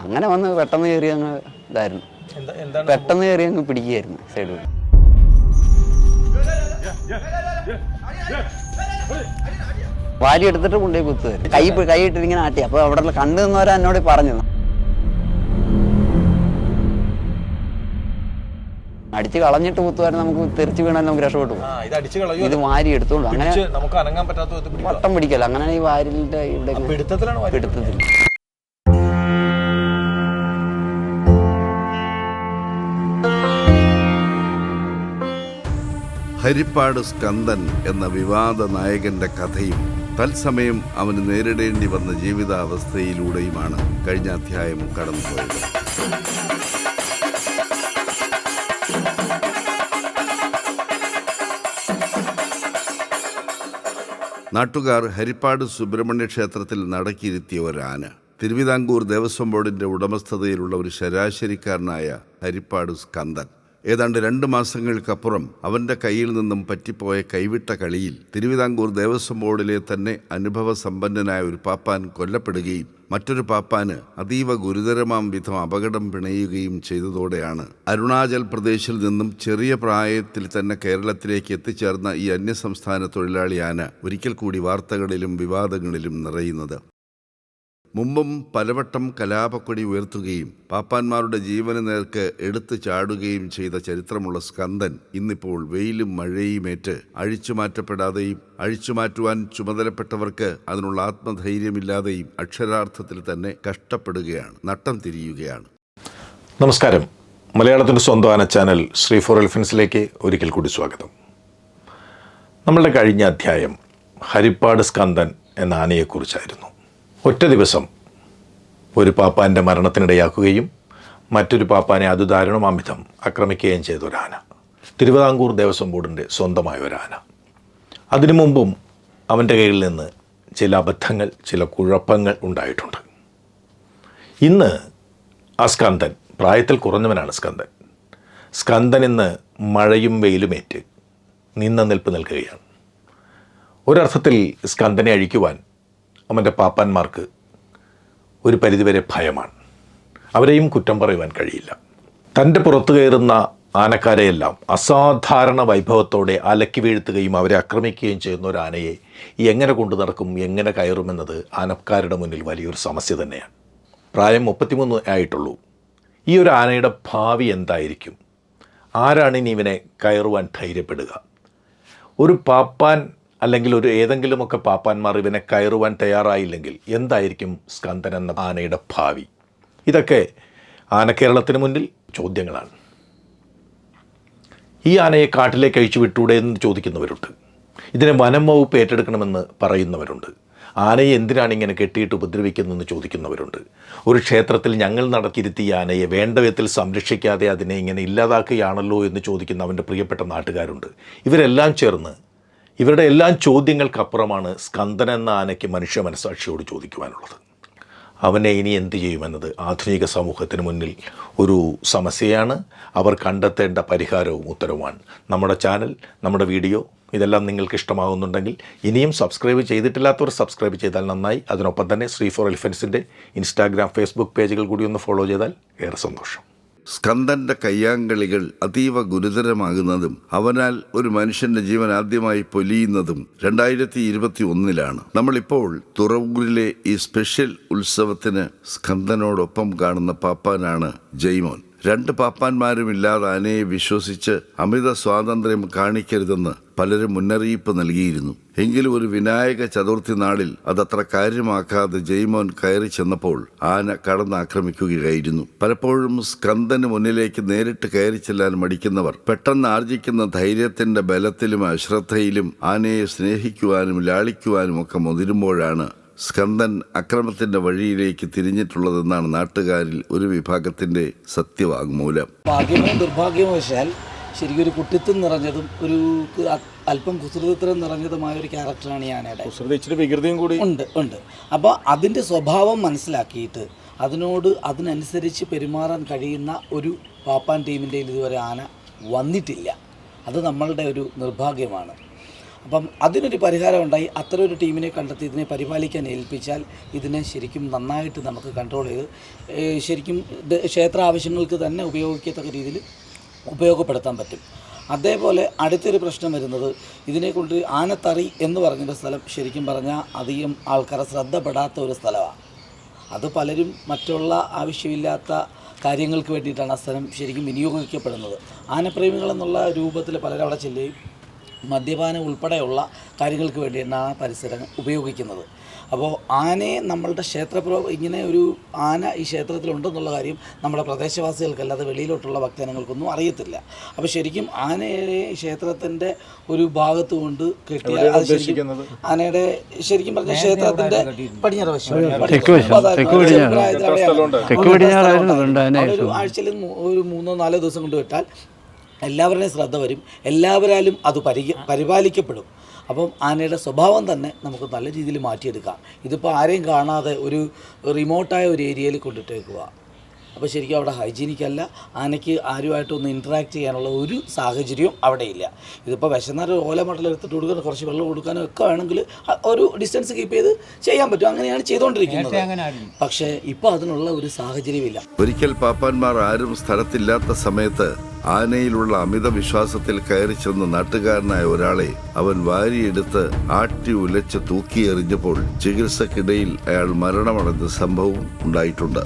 അങ്ങനെ വന്ന് പെട്ടെന്ന് കയറി അങ്ങ് ഇതായിരുന്നു. പെട്ടെന്ന് കയറി അങ്ങ് പിടിക്കുകയായിരുന്നു സൈഡിൽ. വാരി എടുത്തിട്ട് കൊണ്ടുപോയി കുത്തുമായിരുന്നു കൈ കൈ ഇട്ടിട്ട് ഇങ്ങനെ ആട്ടി. അപ്പോൾ അവിടെ കണ്ടു നിന്നവരെ എന്നോട് പറഞ്ഞു. അടിച്ച് കളഞ്ഞിട്ട് കുത്തുമായിരുന്നു നമുക്ക് തെറിച്ച് വീണാൽ നമുക്ക് രക്ഷപ്പെട്ടു പോകും ഇത് വാരി എടുത്തോണ്ട് അങ്ങനെ നമുക്ക് അനങ്ങാൻ പറ്റാത്ത. വട്ടം പിടിക്കല്ല. അങ്ങനെ ഈ വാരിലിന്റെ ഇവിടെ ആ ഹരിപ്പാട് സ്കന്ദൻ എന്ന വിവാദ നായകന്റെ കഥയും തത്സമയം അവന് നേരിടേണ്ടി വന്ന ജീവിതാവസ്ഥയിലൂടെയുമാണ് കഴിഞ്ഞ അധ്യായം കടന്നുപോയത്. നാട്ടുകാർ ഹരിപ്പാട് സുബ്രഹ്മണ്യ ക്ഷേത്രത്തിൽ നടക്കിയിരുത്തിയ ഒരാന. തിരുവിതാംകൂർ ദേവസ്വം ബോർഡിന്റെ ഉടമസ്ഥതയിലുള്ള ഒരു ശരാശരിക്കാരനായ ഹരിപ്പാട് സ്കന്ദൻ. ഏതാണ്ട് രണ്ട് മാസങ്ങൾക്കപ്പുറം അവന്റെ കയ്യിൽ നിന്നും പറ്റിപ്പോയ കൈവിട്ട കളിയിൽ തിരുവിതാംകൂർ ദേവസ്വം ബോർഡിലെ തന്നെ അനുഭവ സമ്പന്നനായ ഒരു പാപ്പാൻ കൊല്ലപ്പെടുകയും മറ്റൊരു പാപ്പാന് അതീവ ഗുരുതരമാം വിധം അപകടം പിണയുകയും ചെയ്തതോടെയാണ് അരുണാചൽ പ്രദേശിൽ നിന്നും ചെറിയ പ്രായത്തിൽ തന്നെ കേരളത്തിലേക്ക് എത്തിച്ചേർന്ന ഈ അന്യസംസ്ഥാന തൊഴിലാളിയാന ഒരിക്കൽ കൂടി വാർത്തകളിലും വിവാദങ്ങളിലും നിറയുന്നത്. മുമ്പും പലവട്ടം കലാപക്കൊടി ഉയർത്തുകയും പാപ്പാന്മാരുടെ ജീവന് നേർക്ക് എടുത്തു ചാടുകയും ചെയ്ത ചരിത്രമുള്ള സ്കന്ദൻ ഇന്നിപ്പോൾ വെയിലും മഴയുമേറ്റ് അഴിച്ചുമാറ്റപ്പെടാതെയും അഴിച്ചുമാറ്റുവാൻ ചുമതലപ്പെട്ടവർക്ക് അതിനുള്ള ആത്മധൈര്യമില്ലാതെയും അക്ഷരാർത്ഥത്തിൽ തന്നെ കഷ്ടപ്പെടുകയാണ് നട്ടം തിരിയുകയാണ്. നമസ്കാരം. മലയാളത്തിന്റെ സ്വന്തം ആന ചാനൽ ശ്രീ ഫോർ എലിഫൻസിലേക്ക് ഒരിക്കൽ കൂടി സ്വാഗതം. നമ്മളുടെ കഴിഞ്ഞ അധ്യായം ഹരിപ്പാട് സ്കന്ദൻ എന്ന ആനയെക്കുറിച്ചായിരുന്നു. ഒറ്റ ദിവസം ഒരു പാപ്പാന്റെ മരണത്തിനിടയാക്കുകയും മറ്റൊരു പാപ്പാനെ അത് ദാരുണമാംവിധം ആക്രമിക്കുകയും ചെയ്ത തിരുവിതാംകൂർ ദേവസ്വം ബോർഡിന്റെ സ്വന്തമായ ഒരു ആന. അതിനു മുമ്പും അവന്റെ കയ്യിൽ നിന്ന് ചില അബദ്ധങ്ങൾ ചില കുഴപ്പങ്ങൾ ഉണ്ടായിട്ടുണ്ട്. ഇന്ന് ആ സ്കന്ദൻ പ്രായത്തിൽ കുറഞ്ഞവനാണ് സ്കന്ദൻ സ്കന്ദൻ ഇന്ന് മഴയും വെയിലുമേറ്റ് നിന്ന നിൽപ്പ് നിൽക്കുകയാണ്. ഒരർത്ഥത്തിൽ സ്കന്ദനെ അഴിക്കുവാൻ അവന്റെ പാപ്പാന്മാർക്ക് ഒരു പരിധിവരെ ഭയമാണ്. അവരെയും കുറ്റം പറയുവാൻ കഴിയില്ല. തന്റെ പുറത്തു കയറുന്ന ആനക്കാരെയെല്ലാം അസാധാരണ വൈഭവത്തോടെ അലക്കി വീഴ്ത്തുകയും അവരെ ആക്രമിക്കുകയും ചെയ്യുന്ന ഒരു ആനയെ എങ്ങനെ കൊണ്ടു നടക്കും എങ്ങനെ കയറുമെന്നത് ആനക്കാരുടെ മുന്നിൽ വലിയൊരു സമസ്യ തന്നെയാണ്. പ്രായം മുപ്പത്തിമൂന്ന് ആയിട്ടുള്ളൂ. ഈ ഒരു ആനയുടെ ഭാവി എന്തായിരിക്കും? ആരാണ് ഇനി ഇവനെ കയറുവാൻ ധൈര്യപ്പെടുക? ഒരു പാപ്പാൻ അല്ലെങ്കിൽ ഒരു ഏതെങ്കിലുമൊക്കെ പാപ്പാന്മാർ ഇവനെ കയറുവാൻ തയ്യാറായില്ലെങ്കിൽ എന്തായിരിക്കും സ്കന്ദൻ എന്ന ആനയുടെ ഭാവി? ഇതൊക്കെ ആനക്കേരളത്തിന് മുന്നിൽ ചോദ്യങ്ങളാണ്. ഈ ആനയെ കാട്ടിലേക്ക് അഴിച്ചു വിട്ടൂടെ എന്ന് ചോദിക്കുന്നവരുണ്ട്. ഇതിനെ വനം വകുപ്പ് ഏറ്റെടുക്കണമെന്ന് പറയുന്നവരുണ്ട്. ആനയെ എന്തിനാണ് ഇങ്ങനെ കെട്ടിയിട്ട് ഉപദ്രവിക്കുന്നതെന്ന് ചോദിക്കുന്നവരുണ്ട്. ഒരു ക്ഷേത്രത്തിൽ ഞങ്ങൾ നടത്തിയിരുത്തിയ ആനയെ വേണ്ട വിധത്തിൽ സംരക്ഷിക്കാതെ അതിനെ ഇങ്ങനെ ഇല്ലാതാക്കുകയാണല്ലോ എന്ന് ചോദിക്കുന്ന അവന്റെ പ്രിയപ്പെട്ട നാട്ടുകാരുണ്ട്. ഇവരെല്ലാം ചേർന്ന് ഇവരുടെ എല്ലാം ചോദ്യങ്ങൾക്കപ്പുറമാണ് സ്കന്ദൻ എന്ന ആനയ്ക്ക് മനുഷ്യ മനസാക്ഷിയോട് ചോദിക്കുവാനുള്ളത്. അവനെ ഇനി എന്ത് ചെയ്യുമെന്നത് ആധുനിക സമൂഹത്തിന് മുന്നിൽ ഒരു സമസ്യയാണ്. അവർ കണ്ടെത്തേണ്ട പരിഹാരവും ഉത്തരവുമാണ്. നമ്മുടെ ചാനൽ നമ്മുടെ വീഡിയോ ഇതെല്ലാം നിങ്ങൾക്ക് ഇഷ്ടമാകുന്നുണ്ടെങ്കിൽ ഇനിയും സബ്സ്ക്രൈബ് ചെയ്തിട്ടില്ലാത്തവർ സബ്സ്ക്രൈബ് ചെയ്താൽ നന്നായി. അതിനൊപ്പം തന്നെ ശ്രീ ഫോർ എലിഫൻസിന്റെ ഇൻസ്റ്റാഗ്രാം ഫേസ്ബുക്ക് പേജുകൾ കൂടി ഒന്ന് ഫോളോ ചെയ്താൽ ഏറെ സന്തോഷം. സ്കന്ദന്റെ കയ്യാങ്കളികൾ അതീവ ഗുരുതരമാകുന്നതും അവനാൽ ഒരു മനുഷ്യന്റെ ജീവൻ ആദ്യമായി പൊലിയുന്നതും രണ്ടായിരത്തി ഇരുപത്തി ഒന്നിലാണ് നമ്മളിപ്പോൾ തുറവൂരിലെ ഈ സ്പെഷ്യൽ ഉത്സവത്തിന് സ്കന്ദനോടൊപ്പം കാണുന്ന പാപ്പാനാണ് ജയ്മോൻ. രണ്ട് പാപ്പാന്മാരും ഇല്ലാതെ ആനയെ വിശ്വസിച്ച് അമിത സ്വാതന്ത്ര്യം കാണിക്കരുതെന്ന് പലരും മുന്നറിയിപ്പ് നൽകിയിരുന്നു. എങ്കിലും ഒരു വിനായക ചതുർത്ഥി നാളിൽ അതത്ര കാര്യമാക്കാതെ ജയ്മോൻ കയറി ചെന്നപ്പോൾ ആന കടന്നാക്രമിക്കുകയായിരുന്നു. പലപ്പോഴും സ്കന്ദന് മുന്നിലേക്ക് നേരിട്ട് കയറി ചെല്ലാൻ മടിക്കുന്നവർ പെട്ടെന്ന് ആർജിക്കുന്ന ധൈര്യത്തിന്റെ ബലത്തിലും അശ്രദ്ധയിലും ആനയെ സ്നേഹിക്കുവാനും ലാളിക്കുവാനും ഒക്കെ മുതിരുമ്പോഴാണ് സ്കന്ദൻ അക്രമത്തിന്റെ വഴിയിലേക്ക് തിരിഞ്ഞിട്ടുള്ളതെന്നാണ് നാട്ടുകാരിൽ ഒരു വിഭാഗത്തിന്റെ സത്യവാങ്മൂലം. ഭാഗ്യമോ ദുർഭാഗ്യമോ വശാൽ ശരിക്കും ഒരു കുട്ടിത്വം നിറഞ്ഞതും ഒരു അല്പം കുസൃതത്വം നിറഞ്ഞതുമായ ഒരു ക്യാരക്ടറാണ് ഞാൻ ആനയുടെ. വികൃതിയും കൂടി. ഉണ്ട് ഉണ്ട്. അപ്പോൾ അതിന്റെ സ്വഭാവം മനസ്സിലാക്കിയിട്ട് അതിനോട് അതിനനുസരിച്ച് പെരുമാറാൻ കഴിയുന്ന ഒരു പാപ്പാൻ ടീമിന്റെ ഇതുവരെ ആന വന്നിട്ടില്ല. അത് നമ്മളുടെ ഒരു നിർഭാഗ്യമാണ്. അപ്പം അതിനൊരു പരിഹാരം ഉണ്ടായി ഒരു ടീമിനെ കണ്ടെത്തി ഇതിനെ പരിപാലിക്കാൻ ഏൽപ്പിച്ചാൽ ഇതിനെ ശരിക്കും നന്നായിട്ട് നമുക്ക് കൺട്രോൾ ചെയ്ത് ശരിക്കും ക്ഷേത്ര ആവശ്യങ്ങൾക്ക് തന്നെ ഉപയോഗിക്കത്തക്ക രീതിയിൽ ഉപയോഗപ്പെടുത്താൻ പറ്റും. അതേപോലെ അടുത്തൊരു പ്രശ്നം വരുന്നത് ഇതിനെക്കൊണ്ട് ആനത്തറി എന്ന് പറഞ്ഞൊരു സ്ഥലം ശരിക്കും പറഞ്ഞാൽ അധികം ആൾക്കാരെ ശ്രദ്ധപ്പെടാത്ത ഒരു സ്ഥലമാണ് അത് പലരും മറ്റുള്ള ആവശ്യമില്ലാത്ത കാര്യങ്ങൾക്ക് വേണ്ടിയിട്ടാണ് ആ സ്ഥലം ശരിക്കും വിനിയോഗിക്കപ്പെടുന്നത്. ആനപ്രേമികളെന്നുള്ള രൂപത്തിൽ പലരും അവിടെ ചെല്ലുകയും മദ്യപാനം ഉൾപ്പെടെയുള്ള കാര്യങ്ങൾക്ക് വേണ്ടിയിട്ടാണ് ആ പരിസരം ഉപയോഗിക്കുന്നത്. അപ്പോൾ ആനയെ നമ്മളുടെ ക്ഷേത്രപ്രോ ഇങ്ങനെ ഒരു ആന ഈ ക്ഷേത്രത്തിലുണ്ടെന്നുള്ള കാര്യം നമ്മുടെ പ്രദേശവാസികൾക്കല്ലാതെ വെളിയിലോട്ടുള്ള ഭക്തജനങ്ങൾക്കൊന്നും അറിയത്തില്ല. അപ്പോൾ ശരിക്കും ആനയെ ക്ഷേത്രത്തിന്റെ ഒരു ഭാഗത്ത് കൊണ്ട് കെട്ടിയ അത് ശരിക്കും ആനയുടെ ശരിക്കും പറഞ്ഞ ക്ഷേത്രത്തിന്റെ പടിഞ്ഞാറ് വശം. ആഴ്ചയിൽ ഒരു മൂന്നോ നാലോ ദിവസം കൊണ്ട് വിട്ടാൽ എല്ലാവരുടെയും ശ്രദ്ധ വരും. എല്ലാവരാലും അത് പരി പരിപാലിക്കപ്പെടും. അപ്പം ആനയുടെ സ്വഭാവം തന്നെ നമുക്ക് നല്ല രീതിയിൽ മാറ്റിയെടുക്കാം. ഇതിപ്പോൾ ആരെയും കാണാതെ ഒരു റിമോട്ടായ ഒരു ഏരിയയിൽ കൊണ്ടിട്ടേക്കുക അപ്പോൾ ശരിക്കും അവിടെ ഹൈജീനിക് അല്ല. ആനയ്ക്ക് ആരുമായിട്ടൊന്ന് ഇന്ററാക്ട് ചെയ്യാനുള്ള ഒരു സാഹചര്യവും അവിടെ ഇല്ല ഇതിപ്പോൾ വിശന്നാൽ ഓല മട്ടൽ എടുത്തിട്ട് കൊടുക്കാൻ കുറച്ച് വെള്ളം കൊടുക്കാനോ ഒക്കെ വേണമെങ്കിൽ ഒരു ഡിസ്റ്റൻസ് കീപ്പ് ചെയ്ത് ചെയ്യാൻ പറ്റും. അങ്ങനെയാണ് ചെയ്തുകൊണ്ടിരിക്കുന്നത് പക്ഷേ ഇപ്പോൾ അതിനുള്ള ഒരു സാഹചര്യമില്ല. ഒരിക്കൽ പാപ്പാന്മാർ ആരും സ്ഥലത്തില്ലാത്ത സമയത്ത് ആനയിലുള്ള അമിത വിശ്വാസത്തിൽ കയറി ചെന്ന നാട്ടുകാരനായ ഒരാളെ അവൻ വാരിയെടുത്ത് ആട്ടി ഉലച്ച് തൂക്കിയെറിഞ്ഞപ്പോൾ ചികിത്സക്കിടയിൽ അയാൾ മരണമടഞ്ഞ സംഭവം ഉണ്ടായിട്ടുണ്ട്.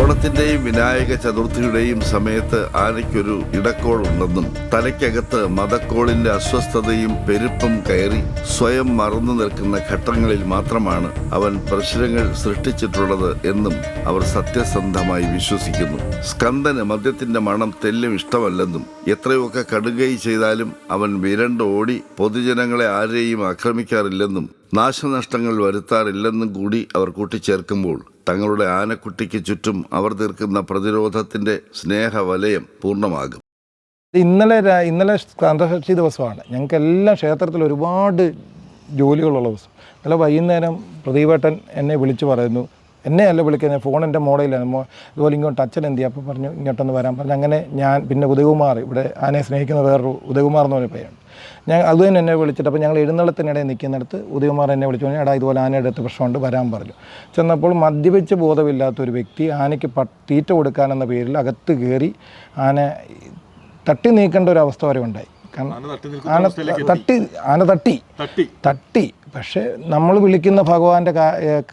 ഓണത്തിന്റെയും വിനായക ചതുർത്ഥിയുടെയും സമയത്ത് ആനയ്ക്കൊരു ഇടക്കോൾ ഉണ്ടെന്നും തലയ്ക്കകത്ത് മതക്കോളിന്റെ അസ്വസ്ഥതയും പെരുപ്പും കയറി സ്വയം മറന്നു നിൽക്കുന്ന ഘട്ടങ്ങളിൽ മാത്രമാണ് അവൻ പ്രശ്നങ്ങൾ സൃഷ്ടിച്ചിട്ടുള്ളത് എന്നും അവർ സത്യസന്ധമായി വിശ്വസിക്കുന്നു. സ്കന്ദന് മദ്യത്തിന്റെ മണം തെല്ലും ഇഷ്ടമല്ലെന്നും എത്രയൊക്കെ കടുകൈ ചെയ്താലും അവൻ വിരണ്ട് ഓടി പൊതുജനങ്ങളെ ആരെയും ആക്രമിക്കാറില്ലെന്നും നാശനഷ്ടങ്ങൾ വരുത്താറില്ലെന്നും കൂടി അവർ കൂട്ടിച്ചേർക്കുമ്പോൾ തങ്ങളുടെ ആനക്കുട്ടിക്ക് ചുറ്റും അവർ തീർക്കുന്ന പ്രതിരോധത്തിന്റെ സ്നേഹവലയം പൂർണമാകും. ഇന്നലെ ഇന്നലെ സ്കന്ധഷഷ്ടി ദിവസമാണ്. ഞങ്ങൾക്ക് എല്ലാം ക്ഷേത്രത്തിൽ ഒരുപാട് ജോലികളുള്ള ദിവസം. ഇന്നലെ വൈകുന്നേരം പ്രദീപേട്ടൻ എന്നെ വിളിച്ചു പറയുന്നു. എന്നെ അല്ല വിളിക്കുന്നത് ഫോൺ എന്റെ മോഡയിലാണ്. മോ ഇതുപോലെ ഇങ്ങോട്ട് അച്ഛൻ എന്ത് അപ്പോൾ പറഞ്ഞു ഇങ്ങോട്ടൊന്ന് വരാൻ പറഞ്ഞു അങ്ങനെ ഞാൻ പിന്നെ ഉദയകുമാർ ഇവിടെ ആനയെ സ്നേഹിക്കുന്ന വേറൊരു ഉദയകുമാർ എന്ന് പറഞ്ഞ പേരുണ്ട്. ഞാൻ അത് തന്നെ എന്നെ വിളിച്ചിട്ട് അപ്പോൾ ഞങ്ങൾ എഴുന്നള്ളത്തിനിടയിൽ നിൽക്കുന്നിടത്ത് ഉദയകുമാർ എന്നെ വിളിച്ചു പറഞ്ഞു എടാ ഇതുപോലെ ആനയുടെ അടുത്ത് പ്രശ്നമുണ്ട് വരാൻ പറഞ്ഞു. ചെന്നപ്പോൾ മദ്യപിച്ച് ബോധമില്ലാത്ത ഒരു വ്യക്തി ആനയ്ക്ക് പ തീറ്റ കൊടുക്കാനെന്ന പേരിൽ അകത്ത് കയറി ആന തട്ടി നീക്കേണ്ട ഒരു അവസ്ഥ വരെ ഉണ്ടായി. കാരണം ആന തട്ടി ആന തട്ടി തട്ടി. പക്ഷേ നമ്മൾ വിളിക്കുന്ന ഭഗവാന്റെ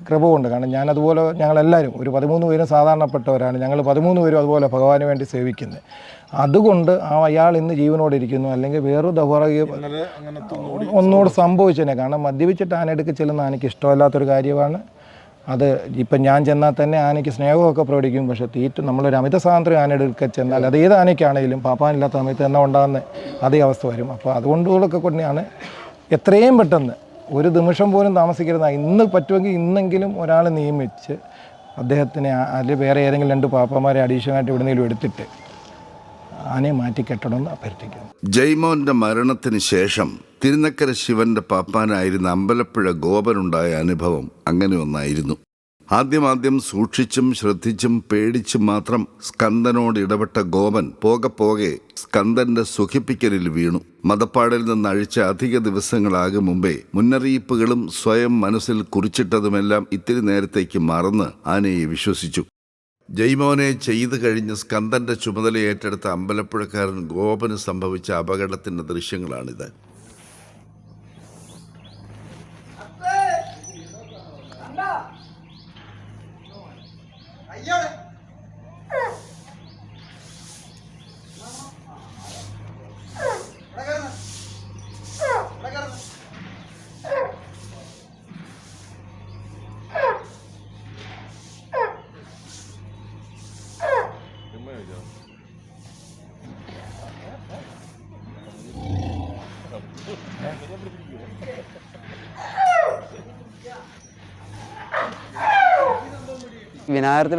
കൃപ കൊണ്ട് കാരണം ഞാൻ അതുപോലെ ഞങ്ങളെല്ലാവരും ഒരു പതിമൂന്ന് പേരും സാധാരണപ്പെട്ടവരാണ് ഞങ്ങൾ പതിമൂന്ന് പേരും അതുപോലെ ഭഗവാന് വേണ്ടി സേവിക്കുന്നത് അതുകൊണ്ട് ആ അയാൾ ഇന്ന് ജീവനോടെ ഇരിക്കുന്നു. അല്ലെങ്കിൽ വേറൊരു ദൗർഭാഗ്യം ഒന്നുകൂടെ സംഭവിച്ചതിനെ കാരണം മദ്യപിച്ചിട്ട് ആനയെടുക്ക് ചെല്ലുന്ന ആനയ്ക്ക് ഇഷ്ടമല്ലാത്തൊരു കാര്യമാണ്. അത് ഇപ്പം ഞാൻ ചെന്നാൽ തന്നെ ആനയ്ക്ക് സ്നേഹമൊക്കെ പ്രകടിക്കും പക്ഷേ തീറ്റ നമ്മളൊരു അമിത സ്വാതന്ത്ര്യം ആനയെടുക്കെ ചെന്നാൽ അത് ഏത് ആനയ്ക്കാണെങ്കിലും പാപ്പാനില്ലാത്ത സമയത്ത് തന്നെ ഉണ്ടാകുന്ന അതേ അവസ്ഥ വരും. അപ്പോൾ അതുകൊണ്ടുകൂടെയൊക്കെ കൊണ്ടാണ് എത്രയും പെട്ടെന്ന് ഒരു നിമിഷം പോലും താമസിക്കരുത്. ഇന്ന് പറ്റുമെങ്കിൽ ഇന്നെങ്കിലും ഒരാളെ നിയമിച്ച് അദ്ദേഹത്തിനെ അതിൽ അല്ലെങ്കിൽ വേറെ ഏതെങ്കിലും രണ്ട് പാപ്പന്മാരെ അഡീഷണലായിട്ട് എവിടെയെങ്കിലും എടുത്തിട്ട് ആനയെ മാറ്റി കെട്ടണമെന്ന് അഭ്യർത്ഥിക്കുന്നു. ജയ്മോന്റെ മരണത്തിന് ശേഷം തിരുനക്കര ശിവന്റെ പാപ്പാനായിരുന്ന അമ്പലപ്പുഴ ഗോപനുണ്ടായ അനുഭവം അങ്ങനെ ഒന്നായിരുന്നു. ആദ്യമാദ്യം സൂക്ഷിച്ചും ശ്രദ്ധിച്ചും പേടിച്ചും മാത്രം സ്കന്ദനോട് ഇടപെട്ട ഗോപൻ പോകെ പോകെ സ്കന്ദന്റെ സുഖിപ്പിക്കലിൽ വീണു. മതപ്പാടിൽ നിന്ന് അഴിച്ച അധിക ദിവസങ്ങളാകും മുമ്പേ മുന്നറിയിപ്പുകളും സ്വയം മനസ്സിൽ കുറിച്ചിട്ടതുമെല്ലാം ഇത്തിരി നേരത്തേക്ക് മറന്ന് ആനയെ വിശ്വസിച്ചു. ജയ്മോനെ ചെയ്തു കഴിഞ്ഞ് സ്കന്ദന്റെ ചുമതല ഏറ്റെടുത്ത അമ്പലപ്പുഴക്കാരൻ ഗോപന് സംഭവിച്ച അപകടത്തിന്റെ ദൃശ്യങ്ങളാണിത്.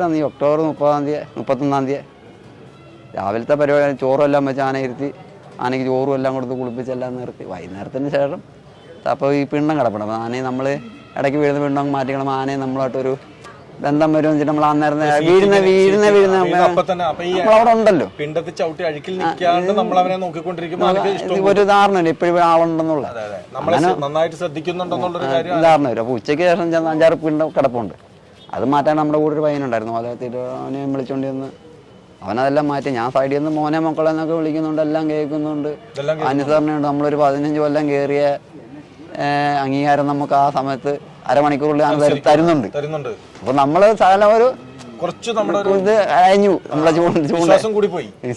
വിനായകത്തിലാണ് ഈ ഒക്ടോബർ മുപ്പതാം തീയതി മുപ്പത്തൊന്നാം തീയതി. രാവിലത്തെ പരിപാടി ചോറും എല്ലാം വെച്ച് ആന ഇരുത്തി ആനയ്ക്ക് ചോറും എല്ലാം കൊടുത്ത് കുളിപ്പിച്ചെല്ലാം നിർത്തി. വൈകുന്നേരത്തിന് ശേഷം അപ്പോൾ ഈ പിണ്ണം കിടപ്പണം അപ്പോൾ ആനയെ നമ്മൾ ഇടയ്ക്ക് വീഴുന്ന പിണ്ണം മാറ്റിക്കണം. ആനയെ നമ്മളായിട്ടൊരു ബന്ധം വരും വെച്ചിട്ട് നമ്മൾ അന്നേരം വീഴുന്ന വീഴുന്ന വീഴുന്ന അവിടെ തന്നെ ഉണ്ടല്ലോ. പിണ്ടത്തിൽ ചവിട്ടി അഴുക്കിൽ നിൽക്കാണ്ട് നമ്മൾ അവനെ നോക്കിക്കൊണ്ടിരിക്കുമ്പോൾ ആനയ്ക്ക് ഒരു ധാരണ ഇപ്പോഴും ആളുണ്ടെന്നുള്ള നന്നായിട്ട് ധാരണ വരും. അപ്പോൾ ഉച്ചയ്ക്ക് ശേഷം ചെന്ന് അഞ്ചാറ് പിണ്ണം കിടപ്പുണ്ട്. അത് മാറ്റാൻ നമ്മുടെ കൂടെ ഒരു പയ്യനുണ്ടായിരുന്നു. അദ്ദേഹത്തിൽ അവനെ വിളിച്ചോണ്ട് അവനതെല്ലാം മാറ്റി. ഞാൻ സൈഡിൽ നിന്ന് മോനെ മക്കളെ എന്നൊക്കെ വിളിക്കുന്നുണ്ട് എല്ലാം കേൾക്കുന്നുണ്ട്. അനുസരണയുണ്ട് നമ്മളൊരു പതിനഞ്ച് കൊല്ലം കയറിയ അംഗീകാരം നമുക്ക് ആ സമയത്ത് അരമണിക്കൂറിൽ തരുന്നുണ്ട്. അപ്പൊ നമ്മൾ നമ്മൾ സാധനം ഒരു കുറച്ച് നമ്മുടെ അയഞ്ഞു. നമ്മളെ ചൂണ്ട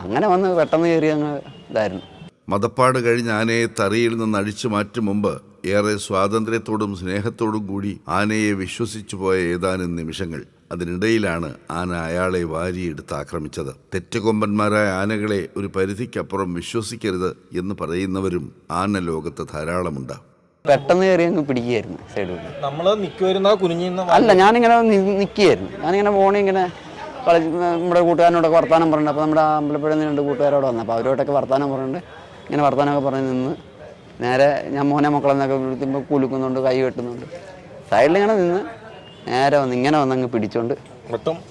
അങ്ങനെ വന്ന് പെട്ടെന്ന് കയറി അങ്ങ് ഇതായിരുന്നു. മതപ്പാട് കഴിഞ്ഞ് ആനയെ തറിയിൽ നിന്ന് അഴിച്ചു മാറ്റും മുമ്പ് ഏറെ സ്വാതന്ത്ര്യത്തോടും സ്നേഹത്തോടും കൂടി ആനയെ വിശ്വസിച്ചു പോയ ഏതാനും നിമിഷങ്ങൾ. അതിനിടയിലാണ് ആന അയാളെ വാരിയെടുത്ത് ആക്രമിച്ചത്. തെറ്റുകൊമ്പന്മാരായ ആനകളെ ഒരു പരിധിക്കപ്പുറം വിശ്വസിക്കരുത് എന്ന് പറയുന്നവരും ആന ലോകത്ത് ധാരാളമുണ്ട്. പെട്ടെന്ന് കയറി അങ്ങ് പിടിക്കുകയായിരുന്നു സൈഡിൽ നമ്മൾ കുനിഞ്ഞിരുന്ന അല്ല ഞാനിങ്ങനെ നിൽക്കുകയായിരുന്നു ഞാനിങ്ങനെ ഫോണിൽ ഇങ്ങനെ കളി നമ്മുടെ കൂട്ടുകാരനോടൊക്കെ വർത്താനം പറഞ്ഞിട്ട് അപ്പോൾ നമ്മുടെ അമ്പലപ്പുഴയിൽ നിന്ന് രണ്ട് കൂട്ടുകാരോട് വന്നു. അപ്പോൾ അവരോടൊക്കെ വർത്താനം പറഞ്ഞിട്ട് ഇങ്ങനെ വർത്താനമൊക്കെ പറഞ്ഞ് നിന്ന് നേരെ ഞാൻ മോനെ മക്കളെന്നൊക്കെ വിളിക്കുമ്പോൾ കുലുക്കുന്നുണ്ട് കൈ വെട്ടുന്നുണ്ട്. സൈഡിൽ ഇങ്ങനെ നിന്ന് നേരെ വന്ന് ഇങ്ങനെ വന്ന് അങ്ങ് പിടിച്ചോണ്ട്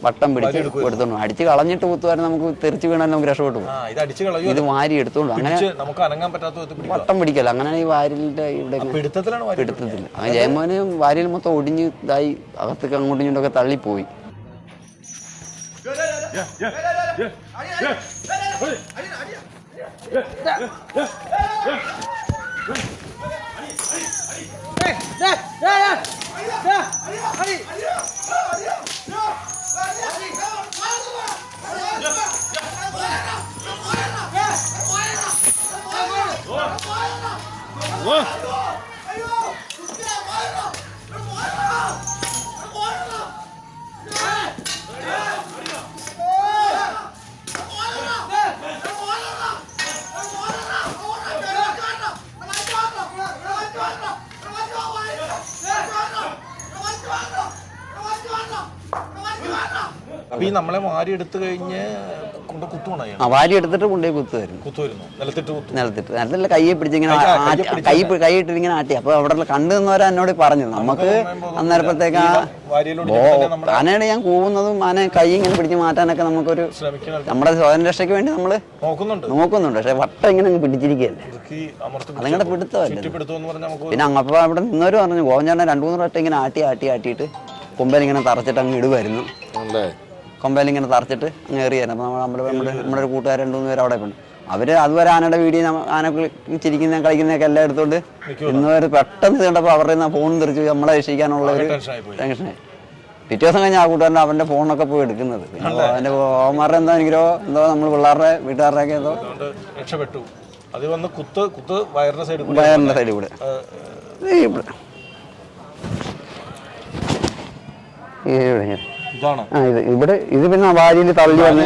വട്ടം പിടിച്ച് എടുത്തോണ്ട് അടിച്ച് കളഞ്ഞിട്ട് കുത്തുവാരും നമുക്ക് തെറിച്ച് വീണാലും നമുക്ക് രക്ഷപ്പെട്ടു പോകും ഇത് വാരി എടുത്തോണ്ട് അങ്ങനെ വട്ടം പിടിക്കല്ല. അങ്ങനെയാണ് ഈ വാരിലിന്റെ ഇവിടെ പിടുത്തത്തിൽ അങ്ങനെ ജയമോന് വാരിയിൽ മൊത്തം ഒടിഞ്ഞ് ഇതായി അകത്തേക്ക് അങ്ങോട്ടും ഇങ്ങോട്ടൊക്കെ തള്ളിപ്പോയി. അപ്പൊ വാരി എടുത്തു കഴിഞ്ഞ് കൊണ്ട് കുത്തുവാണ് ആ വാരി എടുത്തിട്ട് കൊണ്ടുപോയി കുത്തുമായിരുന്നു കുത്തുവരുന്നു നിലത്തിട്ട് കുത്തു. നിലത്തിട്ട്. നിലത്തില്ല കൈയെ പിടിച്ചിങ്ങനെ കൈ- കയ്യെ ആട്ടി- പിടിച്ച് കൈയിട്ട് ഇങ്ങനെ ആട്ടി. അപ്പോൾ അവിടെ കണ്ടു നിന്നവരെ എന്നോട് പറഞ്ഞു നമുക്ക് അന്നേരപ്പത്തേക്ക് ആ വാരിയിലോട് ഓ ആനയുടെ ഞാൻ കൂവുന്നതും ആന കൈ ഇങ്ങനെ പിടിച്ച് മാറ്റാനൊക്കെ നമുക്കൊരു നമ്മുടെ സ്വയം രക്ഷയ്ക്ക് വേണ്ടി നമ്മൾ നോക്കുന്നുണ്ട്. നോക്കുന്നുണ്ട്. പക്ഷെ വട്ടം ഇങ്ങനെ അങ്ങ് പിടിച്ചിരിക്കുകയല്ലേ? അതങ്ങനെ അതങ്ങടെ പിടുത്തമല്ലേ എന്ന് പറഞ്ഞാൽ നമുക്ക് പിന്നെ അങ്ങപ്പ അവിടെ നിന്നവര് പറഞ്ഞു ഗോവഞ്ചാണ്ട രണ്ടു മൂന്ന് വട്ടം ഇങ്ങനെ ആട്ടി ആട്ടി ആട്ടിയിട്ട് കൊമ്പൻ ഇങ്ങനെ തറച്ചിട്ട് അങ്ങ് ഇടുമായിരുന്നു കൊമ്പയിൽ ഇങ്ങനെ തറച്ചിട്ട് അങ്ങ് എറിയായിരുന്നു അപ്പോൾ നമ്മൾ നമ്മുടെ നമ്മുടെ നമ്മുടെ ഒരു കൂട്ടുകാർ രണ്ട് മൂന്ന് പേര് അവിടെ ഉണ്ട്. അവർ അതുവരെ ആനയുടെ വീഡിയോ ആന ചിരിക്കുന്ന കളിക്കുന്നതൊക്കെ എല്ലാം എടുത്തോണ്ട് ഇന്ന് വരെ പെട്ടെന്ന് കണ്ടപ്പോൾ അവരുടെ നിന്ന് ഫോൺ തിരിച്ചു നമ്മളെ രക്ഷിക്കാനുള്ള ഒരു ടെൻഷനായി. പിറ്റേ ദിവസം കഴിഞ്ഞാൽ ആ കൂട്ടുകാരൻ അവന്റെ ഫോണൊക്കെ പോയി എടുക്കുന്നത്. അവന്റെ ഓമാരുടെ എന്താ എനിക്കോ എന്തോ നമ്മൾ പിള്ളേരുടെ വീട്ടുകാരുടെ ഒക്കെ എന്തോ രക്ഷപ്പെട്ടു. അത് വന്ന് കുത്ത് കുത്ത് വയറിന്റെ സൈഡിൽ കൂടി വയറിന്റെ സൈഡിൽ കൂടെ. ഇവിടെ. ഇവിടെ ആ ഇത് ഇവിടെ ഇത് പിന്നെ വാരിയിൽ തള്ളി വന്ന്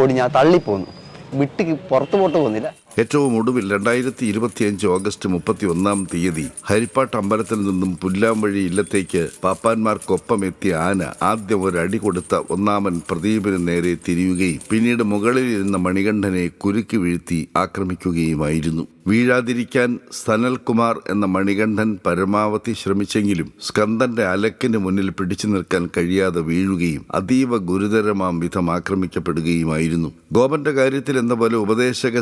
ഓടിഞ്ഞ തള്ളിപ്പോന്നു. വിട്ട് പുറത്തു പോട്ട് പോകുന്നില്ല ഏറ്റവും ഒടുവിൽ രണ്ടായിരത്തി ഇരുപത്തിയഞ്ച് ഓഗസ്റ്റ് മുപ്പത്തി ഒന്നാം തീയതി ഹരിപ്പാട്ട് അമ്പലത്തിൽ നിന്നും പുല്ലാമ്പഴി ഇല്ലത്തേക്ക് പാപ്പാന്മാർക്കൊപ്പം എത്തിയ ആന ആദ്യം ഒരടി കൊടുത്ത ഒന്നാമൻ പ്രദീപിന് നേരെ തിരിയുകയും പിന്നീട് മുകളിലിരുന്ന മണികണ്ഠനെ കുരുക്കി വീഴ്ത്തി ആക്രമിക്കുകയുമായിരുന്നു. വീഴാതിരിക്കാൻ സനൽകുമാർ എന്ന മണികണ്ഠൻ പരമാവധി ശ്രമിച്ചെങ്കിലും സ്കന്ദന്റെ അലക്കിന് മുന്നിൽ പിടിച്ചു നിൽക്കാൻ കഴിയാതെ വീഴുകയും അതീവ ഗുരുതരമാം വിധം ആക്രമിക്കപ്പെടുകയുമായിരുന്നു. ഗോപന്റെ കാര്യത്തിൽ എന്ന പോലെ ഉപദേശക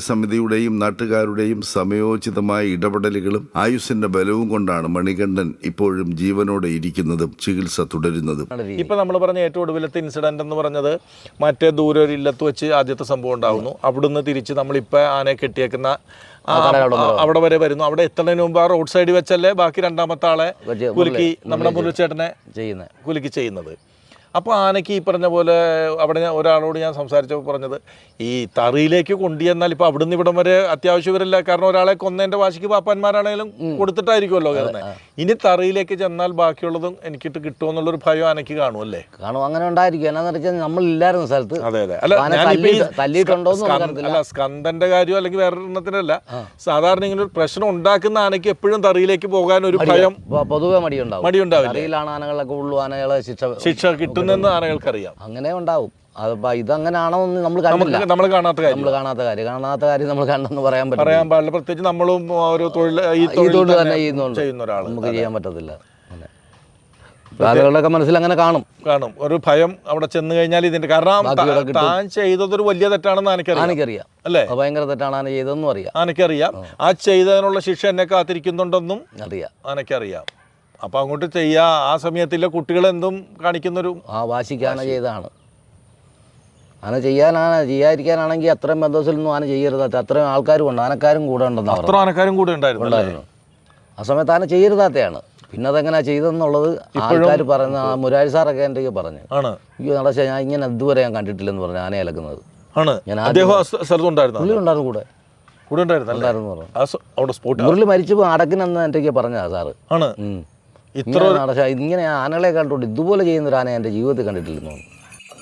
സമിതിയുടെയും നാട്ടുകാരുടെയും സമയോചിതമായ ഇടപെടലുകളും ആയുസിന്റെ ബലവും കൊണ്ടാണ് മണികണ്ഠൻ ഇപ്പോഴും ജീവനോടെ ഇരിക്കുന്നതും ചികിത്സ തുടരുന്നതും. ഇപ്പൊ നമ്മൾ പറഞ്ഞ ഏറ്റവും ഒടുവിലത്തെ ഇൻസിഡന്റ് എന്ന് പറഞ്ഞത് മറ്റേ ദൂരെ ഒരു ഇല്ലത്ത് വെച്ച് ആദ്യത്തെ സംഭവം ഉണ്ടാകുന്നു അവിടുന്ന് തിരിച്ച് നമ്മളിപ്പോ ആനയെ കെട്ടിയേക്കുന്ന അവിടെ വരെ വരുന്നു. അവിടെ എത്തുന്നതിന് മുമ്പ് ആ റോഡ് സൈഡിൽ വെച്ചല്ലേ ബാക്കി രണ്ടാമത്തെ ആളെ കുലുക്കി നമ്മുടെ മുരളിച്ചേട്ടനെ കുലുക്കി ചെയ്യുന്നത്. അപ്പോൾ ആനയ്ക്ക് ഈ പറഞ്ഞ പോലെ അവിടെ ഞാൻ ഒരാളോട് ഞാൻ സംസാരിച്ചപ്പോൾ പറഞ്ഞത് ഈ തറിയിലേക്ക് കൊണ്ടുചെന്നാൽ ഇപ്പോൾ അവിടുന്ന് ഇവിടം വരെ അത്യാവശ്യം വരില്ല കാരണം ഒരാളെ കൊന്നതിന്റെ വാശിക്ക് പാപ്പാന്മാരാണെങ്കിലും കൊടുത്തിട്ടായിരിക്കുമല്ലോ കയറുന്നത് ഇനി തറിയിലേക്ക് ചെന്നാൽ ബാക്കിയുള്ളതും എനിക്കിട്ട് കിട്ടുമെന്നുള്ളൊരു ഭയം ആനയ്ക്ക് കാണുമല്ലേ കാണും. അങ്ങനെ ഉണ്ടായിരിക്കും. എന്നാന്ന് വെച്ചാൽ നമ്മളില്ലായിരുന്ന സ്ഥലത്ത്. അതെ അതെ. അല്ല. അല്ല സ്കന്ദന്റെ കാര്യം അല്ലെങ്കിൽ വേറെ എണ്ണത്തിനല്ല സാധാരണ ഇങ്ങനെ ഒരു പ്രശ്നം ഉണ്ടാക്കുന്ന ആനയ്ക്ക് എപ്പോഴും തറിയിലേക്ക് പോകാൻ ഒരു ഭയം പൊതുവെ മടിയുണ്ടാവും. മടിയുണ്ടാവും ആനകളൊക്കെ ഉള്ളു ആനകളെ ശിക്ഷ ശിക്ഷ കിട്ടുന്നെന്ന് ആനകൾക്കറിയാം. അങ്ങനെ ഉണ്ടാവും. അതിപ്പോ ഇതങ്ങനെയാണോ നമ്മൾ കണ്ടില്ല. നമ്മൾ കാണാത്ത കാര്യം. നമ്മൾ കാണാത്ത കാര്യം. കാണാത്ത കാര്യം നമ്മൾ കണ്ടെന്ന് പറയാൻ പറ്റില്ല. പറയാൻ പാടില്ല. പ്രത്യേകിച്ച് നമ്മളും ഒരു തൊഴിൽ ഈ തൊഴിൽ തന്നെ ചെയ്യുന്നുണ്ട്. നമുക്ക് ചെയ്യാൻ പറ്റത്തില്ല. ആളുകളുടെ മനസ്സിൽ അങ്ങനെ കാണും. കാണും. ഒരു ഭയം അവിടെ ചെന്ന് കഴിഞ്ഞാൽ ഇതിന്റെ കാരണം. താൻ ചെയ്തതൊരു വലിയ തെറ്റാണെന്ന് എനിക്കറിയാം ആനയ്ക്കറിയാം. അല്ലേ? ഭയങ്കര തെറ്റാണ്. ആന ചെയ്തതെന്നും അറിയാം. എനിക്കറിയാം ആ ചെയ്തതിനുള്ള ശിക്ഷ എന്നെ കാത്തിരിക്കുന്നുണ്ടെന്നും അറിയാം. ആനയ്ക്കറിയാം. അപ്പൊ അങ്ങോട്ട് ചെയ്യാ. ആ സമയത്തിലെ കുട്ടികൾ എന്തും കാണിക്കുന്നൊരു ആ വാശിക്കാണ് ചെയ്താണ് ചെയ്തതാണ്. ആന ചെയ്യാനാണ് ചെയ്യാതിരിക്കാനാണെങ്കിൽ അത്രയും ബന്ധസിലൊന്നും ആന ചെയ്യരുത്. അത്രയും ആൾക്കാരും ഉണ്ട്. ആനക്കാരും കൂടെ ഉണ്ടെന്ന് അത്ര ആനക്കാരും കൂടെ ഉണ്ടായിരുന്നു. ആ സമയത്ത് ആന ചെയ്യരുതാത്തയാണ്. പിന്നെ അതെങ്ങനെയാ ചെയ്തെന്നുള്ളത് ആൾക്കാർ പറയുന്ന ആ മുരാരി സാറൊക്കെ എന്റെ പറഞ്ഞു. ആണ്. അയ്യോ നടശ ഞാൻ ഇങ്ങനെ ഇതുവരെ ഞാൻ കണ്ടിട്ടില്ലെന്ന് പറഞ്ഞു ആന ഇലക്കുന്നത് ആണ്. ഞാൻ അദ്ദേഹം പുള്ളി ഉണ്ടായിരുന്നു കൂടെ. കൂടെ ഉണ്ടായിരുന്നു പറഞ്ഞു. സ- അവിടെ സ്പോട്ട് മുരളി മരിച്ചപ്പോൾ അടക്കിനെന്ന് എന്റെ പറഞ്ഞാ സാറ്. ആണ്. ഇത്ര ഇങ്ങനെ നടച്ച ഇങ്ങനെ ആനകളെ കണ്ടുകൊണ്ട് ഇതുപോലെ ചെയ്യുന്ന ഒരു ആന എന്റെ ജീവിതത്തിൽ കണ്ടിട്ടില്ലെന്ന് തോന്നുന്നു.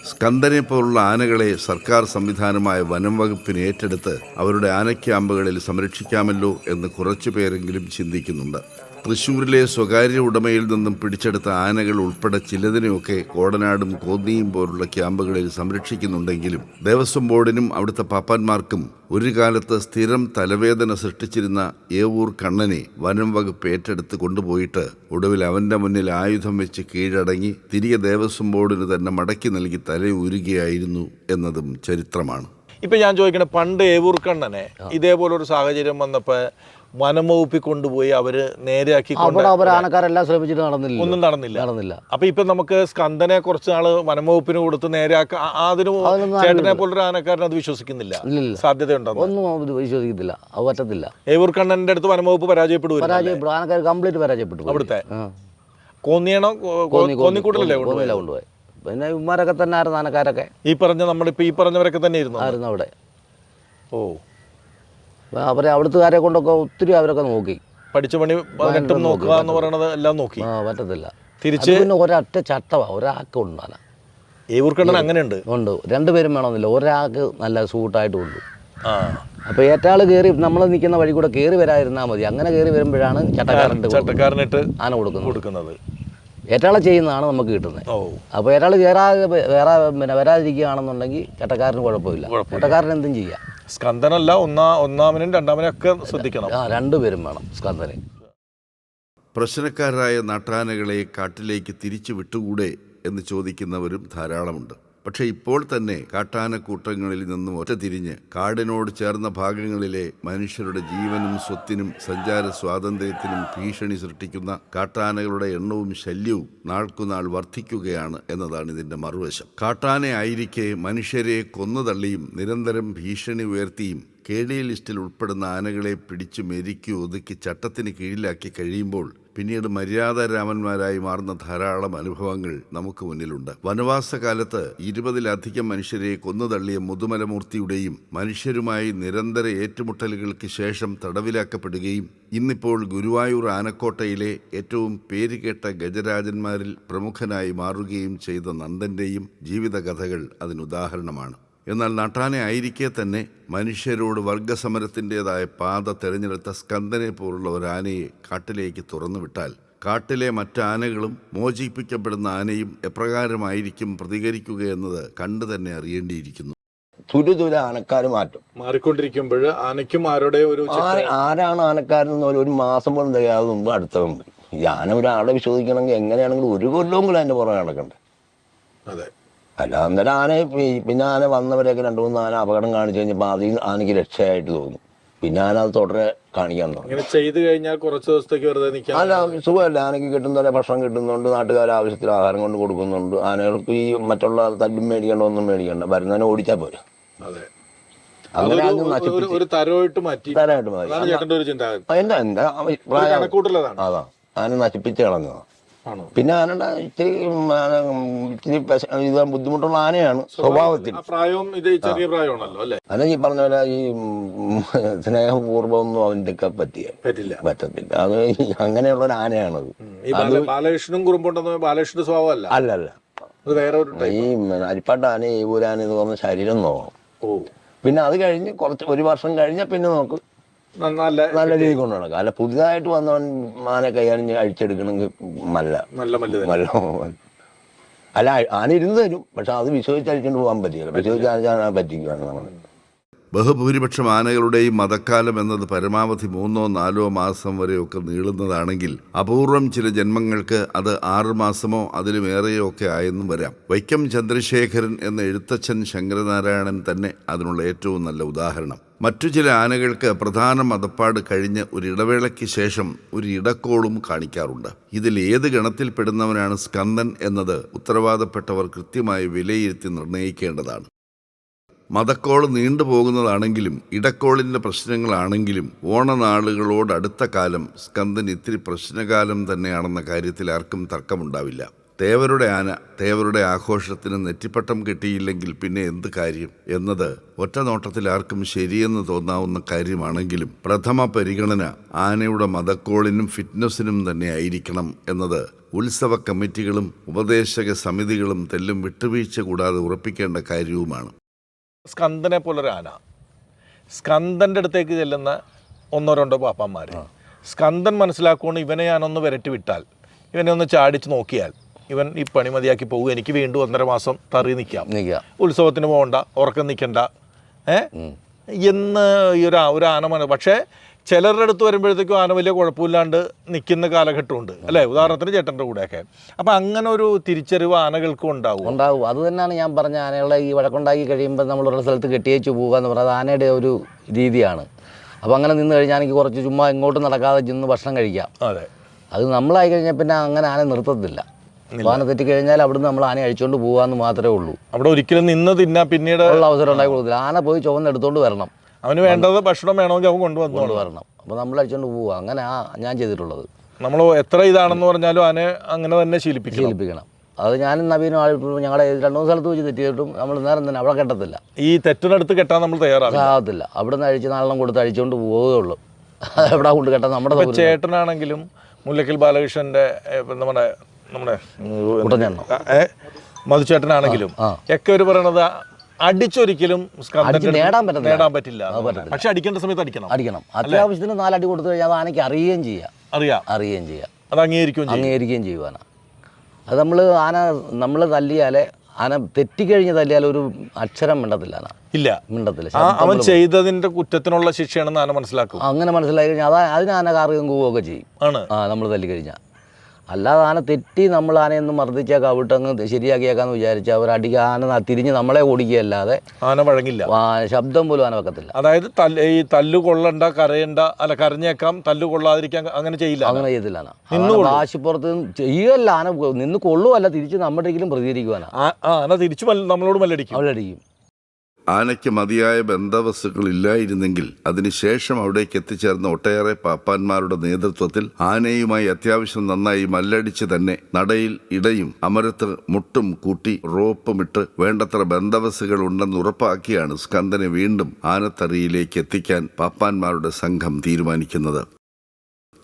സ്കന്ദനെ പോലുള്ള ആനകളെ സർക്കാർ സംവിധാനമായ വനം വകുപ്പിന് ഏറ്റെടുത്ത് അവരുടെ ആനക്യാമ്പുകളിൽ സംരക്ഷിക്കാമല്ലോ എന്ന് കുറച്ചു പേരെങ്കിലും ചിന്തിക്കുന്നുണ്ട്. തൃശ്ശൂരിലെ സ്വകാര്യ ഉടമയിൽ നിന്നും പിടിച്ചെടുത്ത ആനകൾ ഉൾപ്പെടെ ചിലതിനെയൊക്കെ കോടനാടും കോന്നിയും പോലുള്ള ക്യാമ്പുകളിൽ സംരക്ഷിക്കുന്നുണ്ടെങ്കിലും ദേവസ്വം ബോർഡിനും അവിടുത്തെ പാപ്പാന്മാർക്കും ഒരു കാലത്ത് സ്ഥിരം തലവേദന സൃഷ്ടിച്ചിരുന്ന ഏവൂർ കണ്ണനെ വനം വകുപ്പ് ഏറ്റെടുത്ത് കൊണ്ടുപോയിട്ട് ഒടുവിൽ അവന്റെ മുന്നിൽ ആയുധം വെച്ച് കീഴടങ്ങി തിരികെ ദേവസ്വം ബോർഡിന് തന്നെ മടക്കി നൽകി തലയൂരുകയായിരുന്നു എന്നതും ചരിത്രമാണ്. ഇപ്പൊ ഞാൻ ചോദിക്കണേ പണ്ട് ഏവൂർക്കണ്ണനെ ഇതേപോലെ ഒരു സാഹചര്യം വന്നപ്പോ വനം വകുപ്പിൽ കൊണ്ടുപോയി അവർ നേരെയാക്കി അവിടെ അവർ ആനക്കാരെല്ലാം ശ്രമിച്ചിട്ട് നടന്നില്ല ഒന്നും നടന്നില്ല. നടന്നില്ല. അപ്പൊ ഇപ്പൊ നമുക്ക് സ്കന്ദനെ കുറച്ച് നാൾ വനംവകുപ്പിന് കൊടുത്ത് നേരെയാക്ക അതിന് ചേട്ടനെ പോലൊരു ആനക്കാരൻ അത് വിശ്വസിക്കുന്നില്ല. ഇല്ലില്ല. സാധ്യതയുണ്ടെന്ന് ഒന്നും അത് വിശ്വസിക്കത്തില്ല. അത് പറ്റത്തില്ല. ഏവൂർക്കണ്ണന്റെ അടുത്ത് വനംവകുപ്പ് വകുപ്പ് പരാജയപ്പെടും. ആനക്കാർ കംപ്ലീറ്റ് പരാജയപ്പെട്ടു. അവിടുത്തെ? കോന്നിയാണോ? കോന്നി- കോന്നിക്കൂട്ടലല്ലേ കൊണ്ടുപോയി പിന്നെ ഇവന്മാരൊക്കെ തന്നെ ആയിരുന്നു ആനക്കാരൊക്കെ. ഈ പറഞ്ഞ നമ്മളിപ്പോ ഈ പറഞ്ഞവരൊക്കെ തന്നെ ഇരുന്നു ആയിരുന്നു അവിടെ. ഓ. അവരെ അവിടുത്തുകാരെ കൊണ്ടൊക്കെ ഒത്തിരി അവരൊക്കെ നോക്കി. പഠിച്ച പണി പതിനെട്ടും നോക്കുക എന്ന് പറയണത് എല്ലാം നോക്കി. ആ പറ്റത്തില്ല. തിരിച്ച് പിന്നെ ഒരൊറ്റ ചട്ടവാ ഒരാൾക്ക് ഉണ്ട് ആന ഏവൂർക്കണ്ണൻ അങ്ങനെയുണ്ട്? ഉണ്ട്. രണ്ടുപേരും വേണമെന്നില്ല. ഒരാൾക്ക് നല്ല സൂട്ടായിട്ട് ഉണ്ട് ആ. അപ്പോൾ ഏറ്റാൾ കയറി നമ്മൾ നിൽക്കുന്ന വഴി കൂടെ കയറി വരാതിരുന്നാൽ മതി. അങ്ങനെ കയറി വരുമ്പോഴാണ് ചട്ടക്കാരൻ ചട്ടക്കാരനിട്ട് ആന കൊടുക്കുന്നത്. കൊടുക്കുന്നത്. ഏറ്റാളെ ചെയ്യുന്നതാണ് നമുക്ക് കിട്ടുന്നത്. അപ്പോൾ ഏറ്റാൾ ചേരാതെ വേറെ പിന്നെ വരാതിരിക്കുകയാണെന്നുണ്ടെങ്കിൽ ചട്ടക്കാരന് കുഴപ്പമില്ല. ചട്ടക്കാരൻ എന്തും ചെയ്യാം. സ്കന്ദനല്ല ഒന്നാ ഒന്നാമനും രണ്ടാമനും ഒക്കെ ശ്രദ്ധിക്കണം. ആ രണ്ടുപേരും വേണം സ്കന്ദന് പ്രശ്നക്കാരായ നാട്ടാനകളെ കാട്ടിലേക്ക് തിരിച്ചു വിട്ടുകൂടെ എന്ന് ചോദിക്കുന്നവരും ധാരാളമുണ്ട്. പക്ഷേ ഇപ്പോൾ തന്നെ കാട്ടാനക്കൂട്ടങ്ങളിൽ നിന്നും ഒറ്റതിരിഞ്ഞ് കാടിനോട് ചേർന്ന ഭാഗങ്ങളിലെ മനുഷ്യരുടെ ജീവനും സ്വത്തിനും സഞ്ചാര സ്വാതന്ത്ര്യത്തിനും ഭീഷണി സൃഷ്ടിക്കുന്ന കാട്ടാനകളുടെ എണ്ണവും ശല്യവും നാൾക്കുനാൾ വർദ്ധിക്കുകയാണ് എന്നതാണ് ഇതിന്റെ മറുവശം. കാട്ടാനയായിരിക്കെ മനുഷ്യരെ കൊന്നുതള്ളിയും നിരന്തരം ഭീഷണി ഉയർത്തിയും കെ ഡി ലിസ്റ്റിൽ ഉൾപ്പെടുന്ന ആനകളെ പിടിച്ചു മെരിക്കി ഒതുക്കി ചട്ടത്തിന് കീഴിലാക്കി കഴിയുമ്പോൾ പിന്നീട് മര്യാദാരാമന്മാരായി മാറുന്ന ധാരാളം അനുഭവങ്ങൾ നമുക്ക് മുന്നിലുണ്ട്. വനവാസകാലത്ത് ഇരുപതിലധികം മനുഷ്യരെ കൊന്നുതള്ളിയ മുതുമലമൂർത്തിയുടെയും മനുഷ്യരുമായി നിരന്തര ഏറ്റുമുട്ടലുകൾക്ക് ശേഷം തടവിലാക്കപ്പെടുകയും ഇന്നിപ്പോൾ ഗുരുവായൂർ ആനക്കോട്ടയിലെ ഏറ്റവും പേരുകേട്ട ഗജരാജന്മാരിൽ പ്രമുഖനായി മാറുകയും ചെയ്ത നന്ദന്റെയും ജീവിതകഥകൾ അതിനുദാഹരണമാണ്. എന്നാൽ നട്ടാനെ ആയിരിക്കെ തന്നെ മനുഷ്യരോട് വർഗസമരത്തിന്റെതായ പാത തിരഞ്ഞെടുത്ത സ്കന്ദനെ പോലുള്ള ഒരു ആനയെ കാട്ടിലേക്ക് തുറന്നുവിട്ടാൽ കാട്ടിലെ മറ്റാനകളും മോചിപ്പിക്കപ്പെടുന്ന ആനയും എപ്രകാരമായിരിക്കും പ്രതികരിക്കുക എന്നത് കണ്ടു തന്നെ അറിയേണ്ടിയിരിക്കുന്നു. ആനക്കാർ മാറ്റും. മാറിക്കൊണ്ടിരിക്കുമ്പോൾ ആനയ്ക്കും ആരുടെ ഒരു ആരാണ് ആനക്കാരെന്ന് ഒരു- ഒരു മാസം പോലും തികയാതെ മുമ്പ് അടുത്ത മുമ്പ്. ഈ ആന ഒരാളെ വിശ്വസിക്കണമെങ്കിൽ എങ്ങനെയാണെങ്കിലും ഒരു കൊല്ലവും കൂടെ അതിന്റെ പുറകെ നടക്കണ്ടേ. അതെ. അല്ല അന്നേരം ആന പിന്നെ ആന വന്നവരെയൊക്കെ രണ്ട് മൂന്ന് ആന അപകടം കാണിച്ചു കഴിഞ്ഞപ്പോൾ അതിൽ ആനയ്ക്ക് രക്ഷയായിട്ട് തോന്നും. പിന്നെ ആന അത് തുടരെ കാണിക്കാൻ തുടങ്ങും. ചെയ്തു കഴിഞ്ഞാൽ കുറച്ച് ദിവസത്തേക്ക് വെറുതെ നിൽക്കാം അല്ല സുഖമല്ല. ആനയ്ക്ക് കിട്ടുന്ന ഭക്ഷണം കിട്ടുന്നുണ്ട്. നാട്ടുകാർ ആവശ്യത്തിൽ ആഹാരം കൊണ്ട് കൊടുക്കുന്നുണ്ട്. ആനകൾക്ക് ഈ മറ്റുള്ള തല്ലും മേടിക്കേണ്ട ഒന്നും മേടിക്കണ്ട. വരുന്നതിനെ ഓടിച്ചാൽ പോരെ. അതെ. ഒരു- മാറ്റി. തരമായിട്ട് മാറ്റി. എന്താ? എന്താ ആന നശിപ്പിച്ച് കളഞ്ഞതാണ് പിന്നെ ആനയുടെ ഇത്തിരി ഇത്തിരി ഇത് ബുദ്ധിമുട്ടുള്ള ആനയാണ് സ്വഭാവത്തിൽ. അല്ലേ? ഈ പറഞ്ഞ പോലെ ഈ സ്നേഹപൂർവമൊന്നും അവന്റെ ഒക്കെ പറ്റിയ പറ്റില്ല. പറ്റത്തില്ല. അത് അങ്ങനെയുള്ള ഒരു ആനയാണത് ബാലകൃഷ്ണനും കുറുമ്പുണ്ടെന്ന് ബാലകൃഷ്ണന്റെ സ്വഭാവമല്ല? അല്ല അല്ല. ഈ അരിപ്പാട്ട ആന ഈ ഊരാന എന്ന് പറഞ്ഞ ശരീരം നോക്കണം. പിന്നെ അത് കഴിഞ്ഞ് കുറച്ച് ഒരു വർഷം കഴിഞ്ഞ പിന്നെ നോക്ക്. നല്ല നല്ല രീതിയിൽ കൊണ്ട് നടക്കാം അല്ല പുതിയതായിട്ട് വന്നവൻ മാനെ കൈകാര്യം അഴിച്ചെടുക്കണമെങ്കിൽ മല്ല. നല്ല മല്ല നല്ല അല്ല ആന ഇരുന്ന് തരും. പക്ഷെ അത് വിശ്വസിച്ച് അഴിച്ചുകൊണ്ട് പോകാൻ പറ്റില്ല. വിശ്വസിച്ച് അഴിച്ചാൽ പറ്റിക്കുകയാണ് നമ്മൾ ബഹുഭൂരിപക്ഷം ആനകളുടെയും മതക്കാലം എന്നത് പരമാവധി മൂന്നോ നാലോ മാസം വരെയൊക്കെ നീളുന്നതാണെങ്കിൽ അപൂർവം ചില ജന്മങ്ങൾക്ക് അത് ആറ് മാസമോ അതിലുമേറെയോ ഒക്കെ ആയെന്നും വരാം. വൈക്കം ചന്ദ്രശേഖരൻ എന്ന എഴുത്തച്ഛൻ ശങ്കരനാരായണൻ തന്നെ അതിനുള്ള ഏറ്റവും നല്ല ഉദാഹരണം. മറ്റു ചില ആനകൾക്ക് പ്രധാന മതപ്പാട് കഴിഞ്ഞ് ഒരു ഇടവേളയ്ക്ക് ശേഷം ഒരു ഇടക്കോളും കാണിക്കാറുണ്ട്. ഇതിൽ ഏത് ഗണത്തിൽപ്പെടുന്നവനാണ് സ്കന്ദൻ എന്നത് ഉത്തരവാദപ്പെട്ടവർ കൃത്യമായി വിലയിരുത്തി നിർണയിക്കേണ്ടതാണ് മതക്കോൾ നീണ്ടുപോകുന്നതാണെങ്കിലും ഇടക്കോളിന്റെ പ്രശ്നങ്ങളാണെങ്കിലും ഓണനാളുകളോടടുത്ത കാലം സ്കന്ദൻ ഇത്തിരി പ്രശ്നകാലം തന്നെയാണെന്ന കാര്യത്തിൽ ആർക്കും തർക്കമുണ്ടാവില്ല. തേവരുടെ ആന തേവരുടെ ആഘോഷത്തിന് നെറ്റിപ്പട്ടം കിട്ടിയില്ലെങ്കിൽ പിന്നെ എന്ത് കാര്യം? എന്നത് ഒറ്റ നോട്ടത്തിൽ ആർക്കും ശരിയെന്ന് തോന്നാവുന്ന കാര്യമാണെങ്കിലും പ്രഥമ പരിഗണന ആനയുടെ മതക്കോളിനും ഫിറ്റ്നസിനും തന്നെ ആയിരിക്കണം എന്നത് ഉത്സവ കമ്മിറ്റികളും ഉപദേശക സമിതികളും തെല്ലും വിട്ടുവീഴ്ച കൂടാതെ ഉറപ്പിക്കേണ്ട കാര്യവുമാണ്. സ്കന്ദനെ പോലൊരു ആന. സ്കന്ദന്റെ അടുത്തേക്ക് ചെല്ലുന്ന ഒന്നോ രണ്ടോ പാപ്പന്മാർ സ്കന്ദൻ മനസ്സിലാക്കുകൊണ്ട് ഇവനെ ഞാനൊന്ന് വിരട്ടി വിട്ടാൽ. ഇവനെ ഒന്ന് ചാടിച്ച് നോക്കിയാൽ. ഇവൻ ഈ പണി മതിയാക്കി പോകും എനിക്ക് വീണ്ടും ഒന്നര മാസം തറി നിൽക്കാം. ഉത്സവത്തിന് പോകണ്ട ഉറക്കം നിൽക്കണ്ട. ഏ? എന്ന് ഈ ഒരു ഒരു ആന മന പക്ഷേ ചിലരുടെ അടുത്ത് വരുമ്പോഴത്തേക്കും ആന വലിയ കുഴപ്പമില്ലാണ്ട് നിൽക്കുന്ന കാലഘട്ടമുണ്ട്. അല്ലേ? ഉദാഹരണത്തിന് ചേട്ടന്റെ കൂടെയൊക്കെ. അപ്പം അങ്ങനെ ഒരു തിരിച്ചറിവ് ആനകൾക്കും ഉണ്ടാവും ഉണ്ടാവും. അത് തന്നെയാണ് ഞാൻ പറഞ്ഞ ആനകളെ ഈ വഴക്കുണ്ടാക്കി കഴിയുമ്പോൾ നമ്മൾ ഒരു സ്ഥലത്ത് കെട്ടിയേച്ച് പോകുക എന്ന് പറയുന്നത് ആനയുടെ ഒരു രീതിയാണ്. അപ്പോൾ അങ്ങനെ നിന്ന് കഴിഞ്ഞാൽ എനിക്ക് കുറച്ച് ചുമ്മാ ഇങ്ങോട്ട് നടക്കാതെ ചെന്ന് ഭക്ഷണം കഴിക്കാം. അതെ. അത് നമ്മളായി കഴിഞ്ഞാൽ പിന്നെ അങ്ങനെ ആന നിർത്തത്തില്ല. കഴിഞ്ഞാൽ തെറ്റിക്കഴിഞ്ഞാൽ അവിടുന്ന് നമ്മൾ ആന അഴിച്ചുകൊണ്ട് പോകാമെന്ന് മാത്രമേ ഉള്ളൂ. അവിടെ ഒരിക്കലും നിന്ന് തിന്നാ പിന്നീട് ഉള്ള അവസരം ഉണ്ടായി കൊടുക്കില്ല ആന പോയി ചുവന്ന് എടുത്തോണ്ട് വരണം. അവന് വേണ്ടത് ഭക്ഷണം വേണമെങ്കിൽ അവൻ കൊണ്ടുവന്നു വരണം അപ്പോൾ നമ്മൾ അഴിച്ചുകൊണ്ട് പോവുക അങ്ങനെ ആ ഞാൻ ചെയ്തിട്ടുള്ളത്. നമ്മൾ എത്ര ഇതാണെന്ന് പറഞ്ഞാലും ആനെ അങ്ങനെ തന്നെ ശീലിപ്പിക്കണം. ശീലിപ്പിക്കണം. അത് ഞാനും നവീനും ആൾ ഞങ്ങളെ രണ്ട് മൂന്ന് സ്ഥലത്ത് വെച്ച് തെറ്റിയിട്ടും നമ്മൾ നേരം തന്നെ അവിടെ കെട്ടത്തില്ല. ഈ തെറ്റിനടുത്ത് കെട്ടാൻ നമ്മൾ തയ്യാറാകത്തില്ല അവിടെ അവിടുന്ന് അഴിച്ച് നാളെ കൊടുത്ത് അഴിച്ചുകൊണ്ട് പോവുകയുള്ളൂ എവിടെ കൊണ്ട് കെട്ടാൻ നമ്മുടെ ചേട്ടനാണെങ്കിലും മുല്ലക്കൽ ബാലകൃഷ്ണന്റെ നമ്മുടെ നമ്മുടെ മധുചേട്ടനാണെങ്കിലും. ഒക്കെ ഒരു പറയണത് അടിച്ചൊരിക്കലും നേടാൻ പറ്റില്ല. പക്ഷെ അടിക്കേണ്ട സമയത്ത് അടിക്കണം. അടിക്കണം. അത്യാവശ്യത്തിന് നാലടി കൊടുത്തു കഴിഞ്ഞാൽ അത് ആനയ്ക്ക് അറിയുകയും ചെയ്യാം. അറിയാം. അറിയുകയും ചെയ്യാം. അത് അംഗീകരിക്കുകയും ചെയ്യും. അംഗീകരിക്കുകയും ചെയ്യുവാന. അത് നമ്മൾ ആന നമ്മൾ തല്ലിയാലേ ആന തെറ്റിക്കഴിഞ്ഞ് തല്ലിയാൽ ഒരു അക്ഷരം മിണ്ടത്തില്ല ആന. ഇല്ല. മിണ്ടത്തില്ല. അവൻ ചെയ്തതിന്റെ കുറ്റത്തിനുള്ള ശിക്ഷയാണെന്ന് ആന മനസ്സിലാക്കും. അങ്ങനെ മനസ്സിലായി കഴിഞ്ഞാൽ അതാ അതിന് ആന കാറുകയും കൂവുകയൊക്കെ ചെയ്യും. ആണ്. ആ നമ്മൾ തല്ലി കഴിഞ്ഞാൽ അല്ലാതെ ആന തെറ്റി നമ്മൾ ആനയൊന്നും മർദ്ദിച്ചേക്കാം കവിട്ടങ്ങ് ശരിയാക്കിയേക്കാന്ന് വിചാരിച്ച് അവർ അടിക്കുക ആന തിരിഞ്ഞ് നമ്മളെ ഓടിക്കുകയല്ലാതെ ആന വഴങ്ങില്ല. ശബ്ദം പോലും ആന വെക്കത്തില്ല. അതായത് ഈ തല്ലു കൊള്ളണ്ട കരയണ്ട അല്ല കരഞ്ഞേക്കാം തല്ലു കൊള്ളാതിരിക്കാൻ അങ്ങനെ ചെയ്യില്ല അങ്ങനെ ചെയ്തില്ല ആന. വാശിപ്പുറത്ത് ആന നിന്ന് കൊള്ളുമല്ല തിരിച്ച് നമ്മുടെ പ്രതികരിക്കുവാനാ. ആ- ആ, ആന തിരിച്ചു നമ്മളോട് മല്ലടിക്കും. അവളടിക്കും. ആനയ്ക്ക് മതിയായ ബന്ധവസ്തുക്കൾ ഇല്ലായിരുന്നെങ്കിൽ അതിനുശേഷം അവിടേക്ക് എത്തിച്ചേർന്ന ഒട്ടേറെ പാപ്പാന്മാരുടെ നേതൃത്വത്തിൽ ആനയുമായി അത്യാവശ്യം നന്നായി മല്ലടിച്ച് തന്നെ നടയിൽ ഇടയും അമരത്ത് മുട്ടും കൂട്ടി റോപ്പുമിട്ട് വേണ്ടത്ര ബന്ധവസ്തുകൾ ഉണ്ടെന്ന് ഉറപ്പാക്കിയാണ് സ്കന്ദനെ വീണ്ടും ആനത്തറിയിലേക്ക് എത്തിക്കാൻ പാപ്പാന്മാരുടെ സംഘം തീരുമാനിക്കുന്നത്.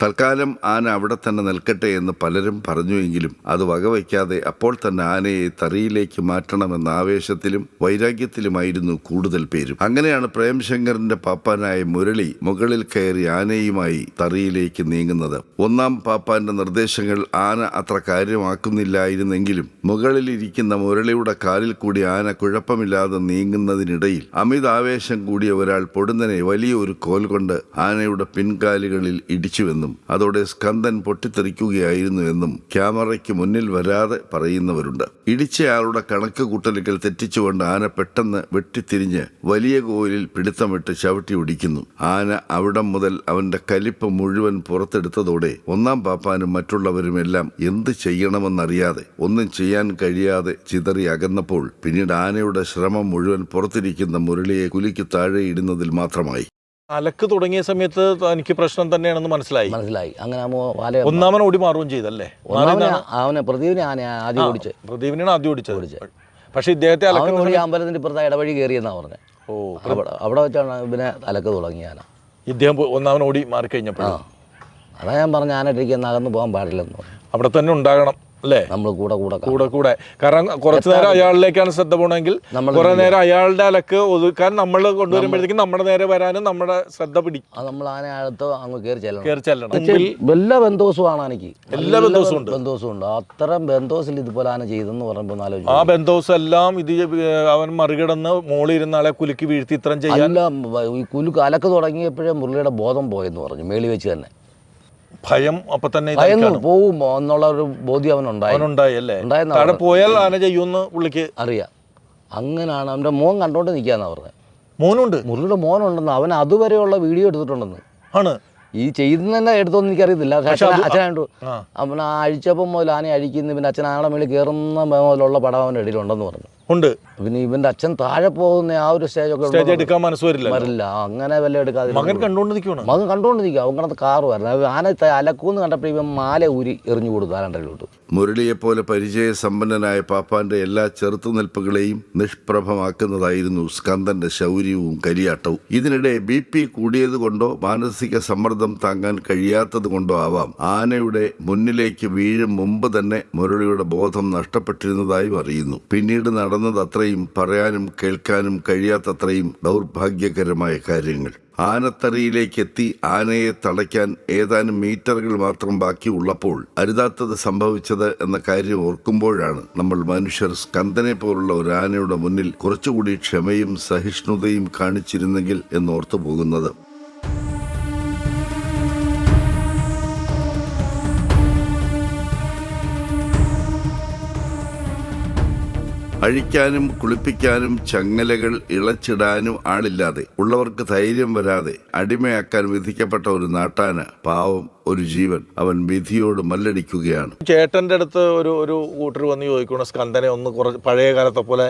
തൽക്കാലം ആന അവിടെ തന്നെ നിൽക്കട്ടെ എന്ന് പലരും പറഞ്ഞുവെങ്കിലും അത് വകവയ്ക്കാതെ അപ്പോൾ തന്നെ ആനയെ തറിയിലേക്ക് മാറ്റണമെന്ന ആവേശത്തിലും വൈരാഗ്യത്തിലുമായിരുന്നു കൂടുതൽ പേരും. അങ്ങനെയാണ് പ്രേംശങ്കറിന്റെ പാപ്പാനായ മുരളി മുകളിൽ കയറി ആനയുമായി തറിയിലേക്ക് നീങ്ങുന്നത്. ഒന്നാം പാപ്പാന്റെ നിർദ്ദേശങ്ങൾ ആന അത്ര കാര്യമാക്കുന്നില്ലായിരുന്നെങ്കിലും മുകളിലിരിക്കുന്ന മുരളിയുടെ കാലിൽ കൂടി ആന കുഴപ്പമില്ലാതെ നീങ്ങുന്നതിനിടയിൽ അമിതാവേശം കൂടിയ ഒരാൾ പൊടുന്നനെ വലിയൊരു കോൽ കൊണ്ട് ആനയുടെ പിൻകാലുകളിൽ ഇടിച്ചുവെന്നും അതോടെ സ്കന്ദൻ പൊട്ടിത്തെറിക്കുകയായിരുന്നു എന്നും ക്യാമറയ്ക്ക് മുന്നിൽ വരാതെ പറയുന്നവരുണ്ട്. ഇടിച്ചയാളുടെ കണക്ക് കൂട്ടലുകൾ തെറ്റിച്ചുകൊണ്ട് ആന പെട്ടെന്ന് വെട്ടിത്തിരിഞ്ഞ് വലിയ കോയിലിൽ പിടുത്തമിട്ട് ചവിട്ടി ഒടിക്കുന്നു. ആന അവിടം മുതൽ അവന്റെ കലിപ്പ് മുഴുവൻ പുറത്തെടുത്തതോടെ ഒന്നാം പാപ്പാനും മറ്റുള്ളവരും എല്ലാം എന്ത് ചെയ്യണമെന്നറിയാതെ ഒന്നും ചെയ്യാൻ കഴിയാതെ ചിതറി അകന്നപ്പോൾ പിന്നീട് ആനയുടെ ശ്രമം മുഴുവൻ പുറത്തിരിക്കുന്ന മുരളിയെ കുലിക്ക് താഴെ ഇടുന്നതിൽ മാത്രമായി. അലക്ക് തുടങ്ങിയ സമയത്ത് എനിക്ക് പ്രശ്നം തന്നെയാണെന്ന് മനസ്സിലായി. മനസ്സിലായി. അങ്ങനെ ഒന്നാമനെ ഒന്നാമൻ ഓടി മാറുകയും ചെയ്തല്ലേ? അവനെ പ്രദീപിനെ ആന ആദ്യം ഓടിച്ച്. പ്രദീപിനാണ് ആദ്യം ഓടിച്ചത്. പക്ഷേ ഇദ്ദേഹത്തെ അവൻ അമ്പലത്തിന്റെ ഇപ്പുറത്തെ ഇടവഴി കയറിയെന്നാ പറഞ്ഞത് ഓ അവിടെ അവിടെ വെച്ചാണ് പിന്നെ അലക്ക് തുടങ്ങിയ ആന. ഇദ്ദേഹം ഒന്നാമൻ ഓടി മാറിക്കഴിഞ്ഞപ്പോൾ അതാ ഞാൻ പറഞ്ഞ ആന ഇരിക്കുന്ന അകന്ന് പോകാൻ പാടില്ലെന്ന് പറഞ്ഞു. അവിടെ തന്നെ ഉണ്ടാകണം. അല്ലേ? നമ്മൾ കൂടെ കൂടെ. കൂടെ കൂടെ. കാരണം കുറച്ച് നേരം അയാളിലേക്കാണ് ശ്രദ്ധ പോകണമെങ്കിൽ കുറെ നേരം അയാളുടെ അലക്ക് ഒതുക്കാൻ നമ്മൾ കൊണ്ടുവരുമ്പോഴത്തേക്കും നമ്മുടെ നേരെ വരാനും നമ്മുടെ ശ്രദ്ധ പിടിക്കും. നമ്മൾ ആന അടുത്ത് അങ്ങ് കയറി ചെല്ലണം. കയറി ചെല്ലണം. എല്ലാ എല്ലാ ബന്ധോസുമാണ് എനിക്ക് എല്ലാ ബന്ധോസും ഉണ്ട്. ബന്ധോസും ഉണ്ട്. അത്തരം ബന്ധോസിൽ ഇതുപോലെ ആന ചെയ്തെന്ന് പറയുമ്പോൾ ഒന്ന് ആ ആലോചിച്ചു ബന്ധോസ് എല്ലാം ഇത് അവൻ മറികടന്ന് മോളിൽ ഇരുന്ന ആളെ കുലുക്കി വീഴ്ത്തി ഇത്രയും ചെയ്യാൻ ഈ കുലുക്ക് അലക്ക് തുടങ്ങിയപ്പോഴേ മുരളിയുടെ ബോധം പോയെന്ന് പറഞ്ഞു. മേളി വെച്ച് തന്നെ. ഭയം അപ്പൊ തന്നെ പോകുമോ ഭയന്നു. എന്നുള്ള ഒരു ബോധ്യം അവനുണ്ടായി. അവനുണ്ടായി അല്ലേ? പോയാൽ ആന ചെയ്യുമെന്ന് പുള്ളിക്ക് അറിയാം. അങ്ങനെയാണ് അവന്റെ മോൻ കണ്ടോണ്ട് നിൽക്കാന്ന് പറഞ്ഞത്. മോനുണ്ട്? മുരളിയുടെ മോനുണ്ടെന്ന് അവൻ അതുവരെയുള്ള വീഡിയോ എടുത്തിട്ടുണ്ടെന്ന്. ആണ്. ഈ ചെയ്യുന്നതന്നെ എടുത്തോന്ന് എനിക്കറിയത്തില്ല. പക്ഷേ അത് അച്ഛൻ അച്ഛനായിട്ട്. അവൻ ആ അഴിച്ചപ്പം മുതൽ ആന അഴിക്കുന്ന പിന്നെ അച്ഛൻ ആനയുടെ മേളിൽ കയറുന്ന മുതലുള്ള പടം അവന്റെ ഇടയിലുണ്ടെന്ന് പറഞ്ഞു. ഉണ്ട്. പിന്നെ ഇവന്റെ അച്ഛൻ താഴെ പോകുന്ന ആ ഒരു സ്റ്റേജ് ഒക്കെ എടുക്കാൻ മനസ്സ് വരില്ല. വരില്ല. അങ്ങനെ വല്ല എടുക്കാതെ മകൻ കണ്ടുകൊണ്ട് നിൽക്കണം മകൻ കണ്ടുകൊണ്ട് നിൽക്കുക. അവൻ കിടന്ന് കാറ് വരുന്നത് ആന അലക്കൂന്ന് കണ്ടപ്പോൾ ഇവൻ മാല ഊരി എറിഞ്ഞു കൊടുത്തു പോലെ മുരളിയെപ്പോലെ പരിചയസമ്പന്നനായ പാപ്പാന്റെ എല്ലാ ചെറുത്തുനിൽപ്പുകളെയും നിഷ്പ്രഭമാക്കുന്നതായിരുന്നു സ്കന്ദന്റെ ശൗര്യവും കരിയാട്ടവും. ഇതിനിടെ ബി പി കൂടിയതുകൊണ്ടോ മാനസിക സമ്മർദ്ദം താങ്ങാൻ കഴിയാത്തത് കൊണ്ടോ ആവാം. ആനയുടെ മുന്നിലേക്ക് വീഴും മുമ്പ് തന്നെ മുരളിയുടെ ബോധം നഷ്ടപ്പെട്ടിരുന്നതായും അറിയുന്നു. പിന്നീട് അത്രയും പറയാനും കേൾക്കാനും കഴിയാത്തത്രയും ദൗർഭാഗ്യകരമായ കാര്യങ്ങൾ. ആനത്തറിയിലേക്ക് എത്തി ആനയെ തടയ്ക്കാൻ ഏതാനും മീറ്ററുകൾ മാത്രം ബാക്കിയുള്ളപ്പോൾ അരുതാത്തത് സംഭവിച്ചത് എന്ന കാര്യം ഓർക്കുമ്പോഴാണ് നമ്മൾ മനുഷ്യർ സ്കന്ദനെ പോലുള്ള ഒരു ആനയുടെ മുന്നിൽ കുറച്ചുകൂടി ക്ഷമയും സഹിഷ്ണുതയും കാണിച്ചിരുന്നെങ്കിൽ എന്നോർത്തു പോകുന്നത് അഴിക്കാനും കുളിപ്പിക്കാനും ചങ്ങലകൾ ഇളച്ചിടാനും ആളില്ലാതെ ഉള്ളവർക്ക് ധൈര്യം വരാതെ അടിമയാക്കാൻ വിധിക്കപ്പെട്ട ഒരു നാട്ടാണ് പാവം ഒരു ജീവൻ അവൻ വിധിയോട് മല്ലടിക്കുകയാണ്. ചേട്ടന്റെ അടുത്ത് ഒരു ഒരു കൂട്ടർ വന്ന് ചോദിക്കണം സ്കന്ദനെ ഒന്ന് കുറച്ച് പഴയ കാലത്തെ പോലെ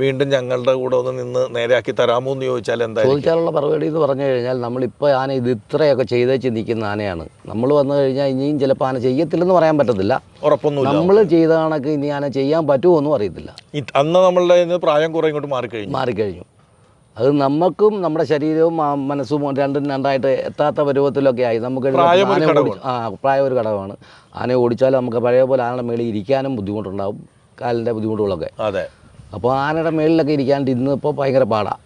വീണ്ടും ഞങ്ങളുടെ കൂടെ ഒന്ന് നിന്ന് നേരെയാക്കി തരാമോ? എന്ന് ചോദിച്ചാൽ എന്താ ചോദിക്കാനുള്ള പരിപാടി എന്ന് പറഞ്ഞു കഴിഞ്ഞാൽ നമ്മളിപ്പോൾ ആന ഇത് ഇത്രയൊക്കെ ചെയ്തേച്ച് നിൽക്കുന്ന ആനയാണ്. നമ്മൾ വന്നു കഴിഞ്ഞാൽ ഇനിയും ചിലപ്പോൾ ആന ചെയ്യത്തില്ലെന്ന് പറയാൻ പറ്റത്തില്ല. ഉറപ്പൊന്നും നമ്മൾ ചെയ്ത കണക്ക് ഇനി ആന ചെയ്യാൻ പറ്റുമോ എന്നും അറിയത്തില്ല. അന്ന് നമ്മളുടെ പ്രായം കുറെ ഇങ്ങോട്ട് മാറിക്കഴിഞ്ഞു. മാറിക്കഴിഞ്ഞു. അത് നമുക്കും നമ്മുടെ ശരീരവും മനസ്സും രണ്ടും രണ്ടായിട്ട് എത്താത്ത പരുവത്തിലൊക്കെ ആയി. നമുക്ക് പ്രായം ഒരു ആനയെ ആ പ്രായ ഒരു ഘടകമാണ്. ആനയെ ഓടിച്ചാലും നമുക്ക് പഴയ പോലെ ആനയുടെ മേളിൽ ഇരിക്കാനും ബുദ്ധിമുട്ടുണ്ടാവും കാലിന്റെ ബുദ്ധിമുട്ടുകളൊക്കെ. അതെ. അപ്പോൾ ആനയുടെ മേളിലൊക്കെ ഇരിക്കാണ്ട് ഇന്ന് ഇപ്പോൾ ഭയങ്കര പാടാണ്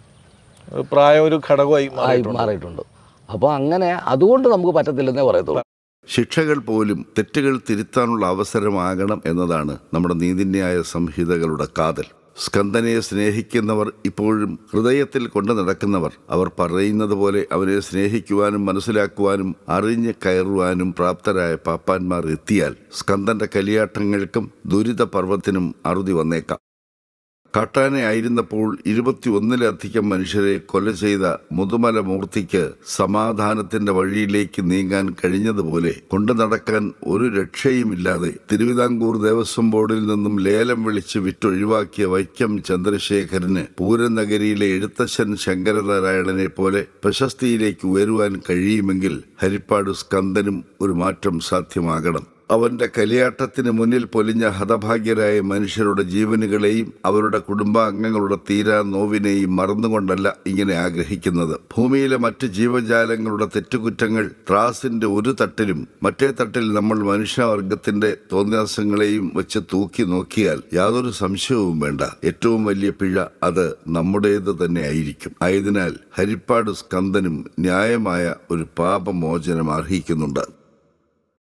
പ്രായ ഒരു ഘടകമായി മാറിയിട്ടുണ്ട്. അപ്പോൾ അങ്ങനെ അതുകൊണ്ട് നമുക്ക് പറ്റത്തില്ലെന്നേ പറയത്തുള്ളൂ. ശിക്ഷകൾ പോലും തെറ്റുകൾ തിരുത്താനുള്ള അവസരമാകണം എന്നതാണ് നമ്മുടെ നീതിന്യായ സംഹിതകളുടെ കാതൽ. സ്കന്ദനെ സ്നേഹിക്കുന്നവർ ഇപ്പോഴും ഹൃദയത്തിൽ കൊണ്ടു നടക്കുന്നവർ. അവർ പറയുന്നത് പോലെ അവനെ സ്നേഹിക്കുവാനും മനസ്സിലാക്കുവാനും അറിഞ്ഞ് കയറുവാനും പ്രാപ്തരായ പാപ്പാന്മാർ എത്തിയാൽ സ്കന്ദന്റെ കലിയാട്ടങ്ങൾക്കും ദുരിത പർവത്തിനും അറുതി വന്നേക്കാം. കാട്ടാനയായിരുന്നപ്പോൾ ഇരുപത്തിയൊന്നിലധികം മനുഷ്യരെ കൊല ചെയ്ത മുതുമല മൂർത്തിക്ക് സമാധാനത്തിന്റെ വഴിയിലേക്ക് നീങ്ങാൻ കഴിഞ്ഞതുപോലെ കൊണ്ടു നടക്കാൻ ഒരു രക്ഷയുമില്ലാതെ തിരുവിതാംകൂർ ദേവസ്വം ബോർഡിൽ നിന്നും ലേലം വിളിച്ച് വിറ്റൊഴിവാക്കിയ വൈക്കം ചന്ദ്രശേഖരന് പൂരനഗരിയിലെ എഴുത്തച്ഛൻ ശങ്കരനാരായണനെ പോലെ പ്രശസ്തിയിലേക്ക് ഉയരുവാൻ കഴിയുമെങ്കിൽ ഹരിപ്പാട് സ്കന്ദനും ഒരു മാറ്റം സാധ്യമാകണം അവന്റെ കലിയാട്ടത്തിന് മുന്നിൽ പൊലിഞ്ഞ ഹതഭാഗ്യരായ മനുഷ്യരുടെ ജീവനുകളെയും അവരുടെ കുടുംബാംഗങ്ങളുടെ തീരാ നോവിനെയും മറന്നുകൊണ്ടല്ല ഇങ്ങനെ ആഗ്രഹിക്കുന്നത്. ഭൂമിയിലെ മറ്റ് ജീവജാലങ്ങളുടെ തെറ്റുകുറ്റങ്ങൾ ത്രാസിന്റെ ഒരു തട്ടിലും മറ്റേ തട്ടിൽ നമ്മൾ മനുഷ്യവർഗത്തിന്റെ തോന്നിയാസങ്ങളെയും വെച്ച് തൂക്കി നോക്കിയാൽ യാതൊരു സംശയവും വേണ്ട. ഏറ്റവും വലിയ പിഴ അത് നമ്മുടേത് തന്നെ ആയിരിക്കും. ആയതിനാൽ ഹരിപ്പാട് സ്കന്ദനും ന്യായമായ ഒരു പാപമോചനം അർഹിക്കുന്നുണ്ട്.